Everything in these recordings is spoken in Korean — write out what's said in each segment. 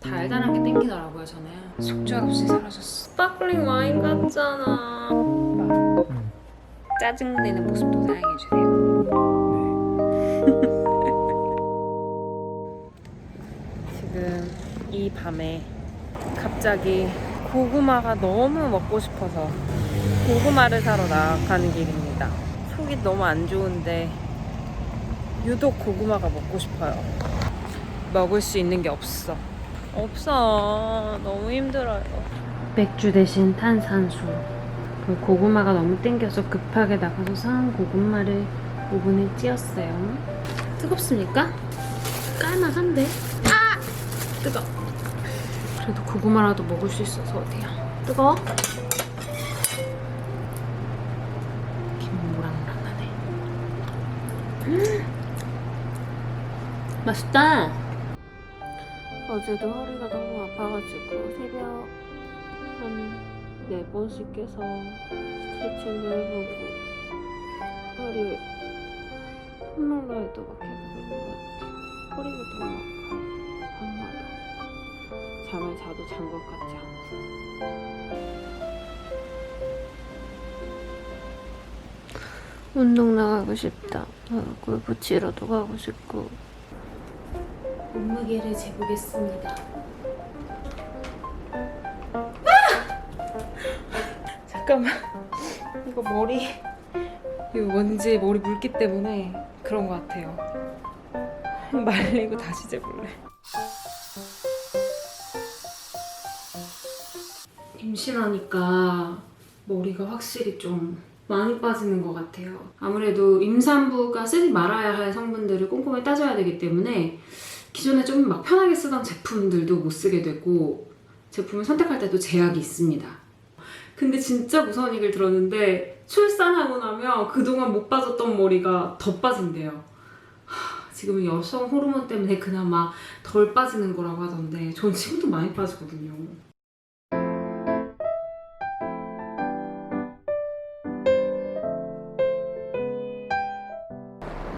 달달한 게 땡기더라고요 저는. 속절없이 사라졌어. 스파클링 와인 같잖아. 짜증내는 모습도 사랑해주세요. 지금 이 밤에 갑자기 고구마가 너무 먹고 싶어서 고구마를 사러 나가는 길입니다. 속이 너무 안 좋은데 유독 고구마가 먹고 싶어요. 먹을 수 있는 게 없어. 없어. 너무 힘들어요. 맥주 대신 탄산수. 그 고구마가 너무 땡겨서 급하게 나가서 산 고구마를 오븐에 찧었어요. 뜨겁습니까? 깔만한데? 아! 뜨거. 그래도 고구마라도 먹을 수 있어서 어때요? 뜨거? 김모랑모랑하네. 음! 맛있다. 어제도 허리가 너무 아파가지고 새벽 한 네 번씩 깨서 스트레칭도 해보고 허리 폼롤러에도 막 해보고 것 같아. 허리가 너무 아파요. 밤마다. 잠을 자도 잔 것 같지 않고. 운동 나가고 싶다. 얼굴 붙이러도 가고 싶고. 몸무게를 재보겠습니다. 잠깐만. 이거 머리, 이거 먼지 머리 물기 때문에 그런 것 같아요. 말리고 다시 재볼래. 임신하니까 머리가 확실히 좀 많이 빠지는 것 같아요. 아무래도 임산부가 쓰지 말아야 할 성분들을 꼼꼼히 따져야 되기 때문에 기존에 좀 막 편하게 쓰던 제품들도 못 쓰게 되고 제품을 선택할 때도 제약이 있습니다. 근데 진짜 무서운 얘기를 들었는데 출산하고 나면 그동안 못 빠졌던 머리가 더 빠진대요. 하, 지금은 여성 호르몬 때문에 그나마 덜 빠지는 거라고 하던데 전 지금도 많이 빠지거든요.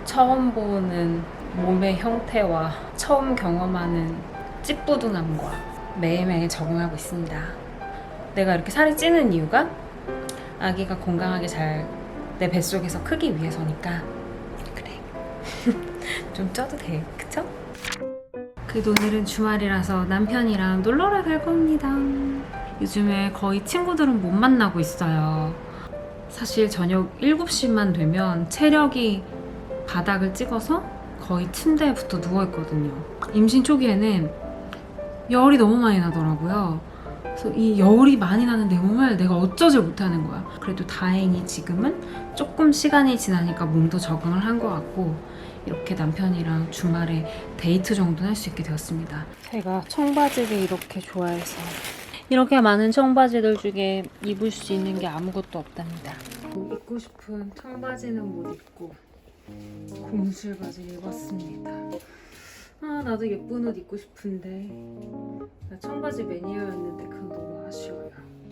처음 보는 몸의 형태와 처음 경험하는 찌뿌둥함과 매일매일 적응하고 있습니다. 내가 이렇게 살이 찌는 이유가 아기가 건강하게 잘 내 뱃속에서 크기 위해서니까. 그래. 좀 쪄도 돼. 그쵸? 그래도 오늘은 주말이라서 남편이랑 놀러를 갈 겁니다. 요즘에 거의 친구들은 못 만나고 있어요. 사실 저녁 7시만 되면 체력이 바닥을 찍어서 거의 침대에 붙어 누워있거든요 임신 초기에는 열이 너무 많이 나더라고요 그래서 이 열이 많이 나는 내 몸을 내가 어쩌지 못하는 거야. 그래도 다행히 지금은 조금 시간이 지나니까 몸도 적응을 한 것 같고 이렇게 남편이랑 주말에 데이트 정도는 할 수 있게 되었습니다. 제가 청바지를 이렇게 좋아해서 이렇게 많은 청바지들 중에 입을 수 있는 게 아무것도 없답니다. 입고 싶은 청바지는 못 입고 고무줄 바지를 입었습니다. 아 나도 예쁜 옷 입고 싶은데 나 청바지 매니아였는데 그건 너무 아쉬워요.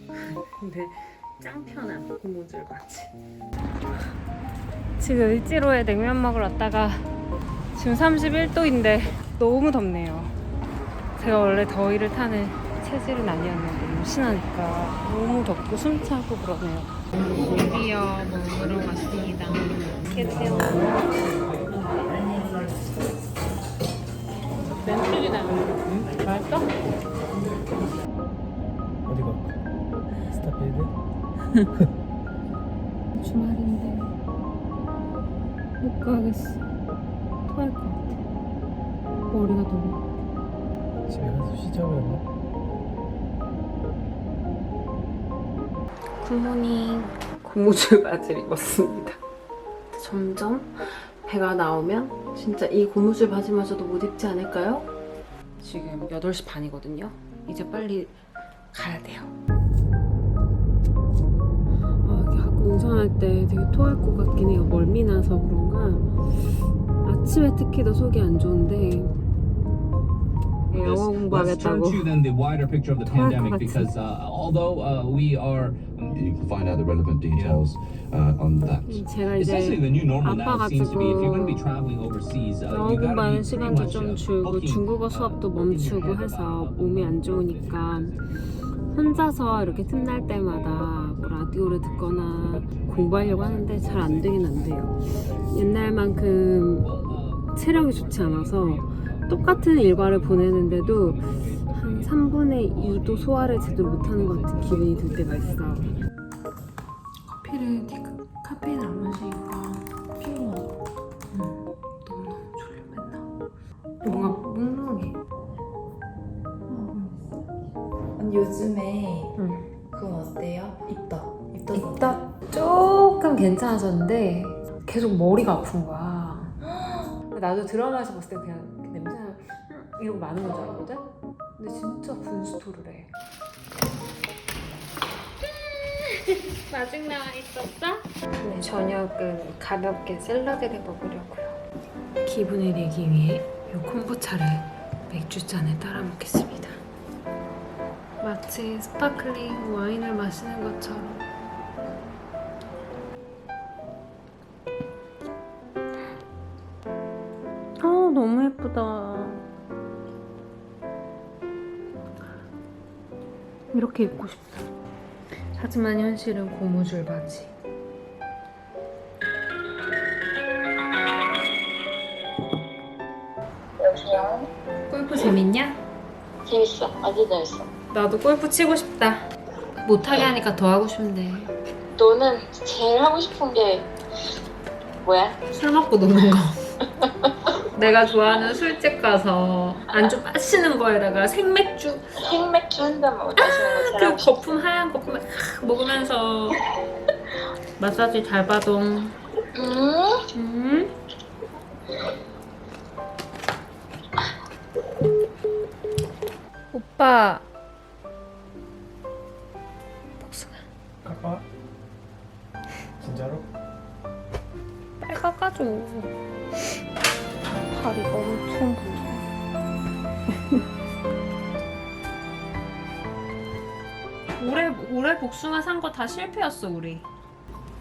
근데 짱 편한 고무줄 바지. 지금 을지로에 냉면 먹으러 왔다가 지금 31도인데 너무 덥네요. 제가 원래 더위를 타는 체질은 아니었는데 임신하니까 너무 덥고 숨차고 그러네요. 드디어 먹으러 왔습니다. 깨세요. 면치기다. 맛있어? 어디가? 스타필드? 주말인데 못 가겠어. 토할 것 같아. 머리가 너무. 집에 가서 쉬자고 했나? 굿모닝. 고무줄 바지를 입었습니다. 점점 배가 나오면 진짜 이 고무줄 바지마저도 못 입지 않을까요? 지금 8시 반이거든요. 이제 빨리 가야 돼요. 아, 이게 가끔 운전할 때 되게 토할 것 같긴 해요. 멀미 나서 그런가. 아침에 특히 더 속이 안 좋은데 영어 let's turn 공부하겠다고. to then the wider picture of the 토할 것 pandemic 같아. because uh, although uh, we are You can find out the relevant details uh, on that. 제가 essentially 이제 the new normal now seems to be if you're going to be 아파가지고 traveling overseas, uh, 영어 you 공부하는 be pretty 시간도 much 좀 uh, 줄고 booking, 중국어 uh, 수업도 in your 멈추고 head 해서 about 몸이 안 좋으니까 혼자서 이렇게 틈날 때마다 뭐 라디오를 듣거나 공부하려고 하는데 잘 안 되긴 안 돼요. 옛날만큼 체력이 좋지 않아서 똑같은 일과를 보내는데도 한 3분의 2도 소화를 제대로 못하는 것 같은 기분이 들 때가 있어. 커피를 디카, 카페인 안 마시니까 피곤하고 응, 너무너무 졸려 맨날 뭔가 묵묵해 언니 요즘에 응. 그건 어때요? 입덧. 입덧. 입덧 조금 괜찮아졌는데 계속 머리가 아픈 거야 나도 드라마에서 봤을 때 그냥 이렇게 냄새나 음, 이러고 마는 건줄 알거든? 근데 진짜 분수토를 해 마중 나와 있었어? 네, 저녁은 가볍게 샐러드를 먹으려고요 기분을 내기 위해 이 콤부차를 맥주잔에 따라 먹겠습니다 마치 스파클링 와인을 마시는 것처럼 예쁘다 이렇게 입고 싶다 하지만 현실은 고무줄 바지 여보세요? 골프 재밌냐? 재밌어. 아주 재밌어. 나도 골프 치고 싶다 못하게 하니까 더 하고 싶네 너는 제일 하고 싶은 게 뭐야? 술 먹고 노는 거 내가 좋아하는 술집 가서 안주 마시는 거에다가 생맥주 생맥주 한 잔 마시는 거 제일 그 하고 싶어. 거품 하얀 거품 먹으면서 마사지 잘 받아 음? 음. 오빠 다리가 엄청 부어 올해 올해 복숭아 산 거 다 실패였어 우리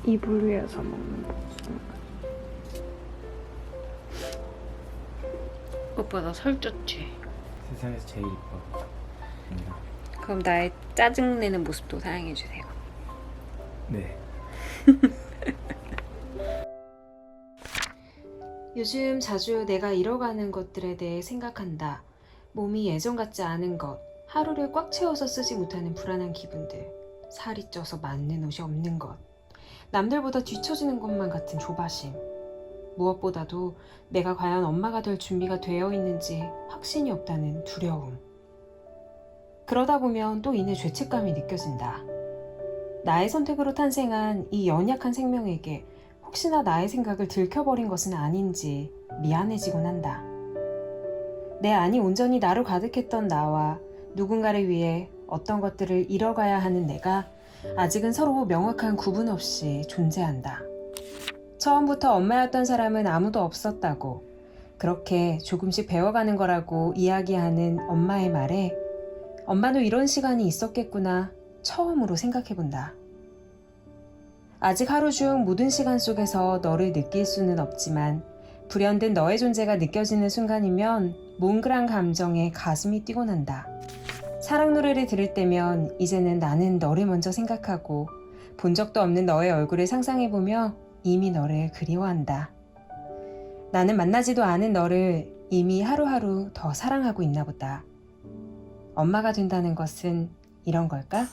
이불 위에서 먹는 복숭아 오빠 나 살쪘지? 세상에서 제일 이뻐. 그럼 나의 짜증내는 모습도 사랑해주세요 네. 요즘 자주 내가 잃어가는 것들에 대해 생각한다. 몸이 예전 같지 않은 것, 하루를 꽉 채워서 쓰지 못하는 불안한 기분들, 살이 쪄서 맞는 옷이 없는 것, 남들보다 뒤처지는 것만 같은 조바심. 무엇보다도 내가 과연 엄마가 될 준비가 되어 있는지 확신이 없다는 두려움. 그러다 보면 또 이내 죄책감이 느껴진다. 나의 선택으로 탄생한 이 연약한 생명에게 혹시나 나의 생각을 들켜버린 것은 아닌지 미안해지곤 한다. 내 안이 온전히 나로 가득했던 나와 누군가를 위해 어떤 것들을 잃어가야 하는 내가 아직은 서로 명확한 구분 없이 존재한다. 처음부터 엄마였던 사람은 아무도 없었다고 그렇게 조금씩 배워가는 거라고 이야기하는 엄마의 말에 엄마도 이런 시간이 있었겠구나 처음으로 생각해본다. 아직 하루 중 모든 시간 속에서 너를 느낄 수는 없지만 불현듯 너의 존재가 느껴지는 순간이면 몽글한 감정에 가슴이 뛰곤 한다. 사랑 노래를 들을 때면 이제는 나는 너를 먼저 생각하고 본 적도 없는 너의 얼굴을 상상해보며 이미 너를 그리워한다. 나는 만나지도 않은 너를 이미 하루하루 더 사랑하고 있나 보다. 엄마가 된다는 것은 이런 걸까?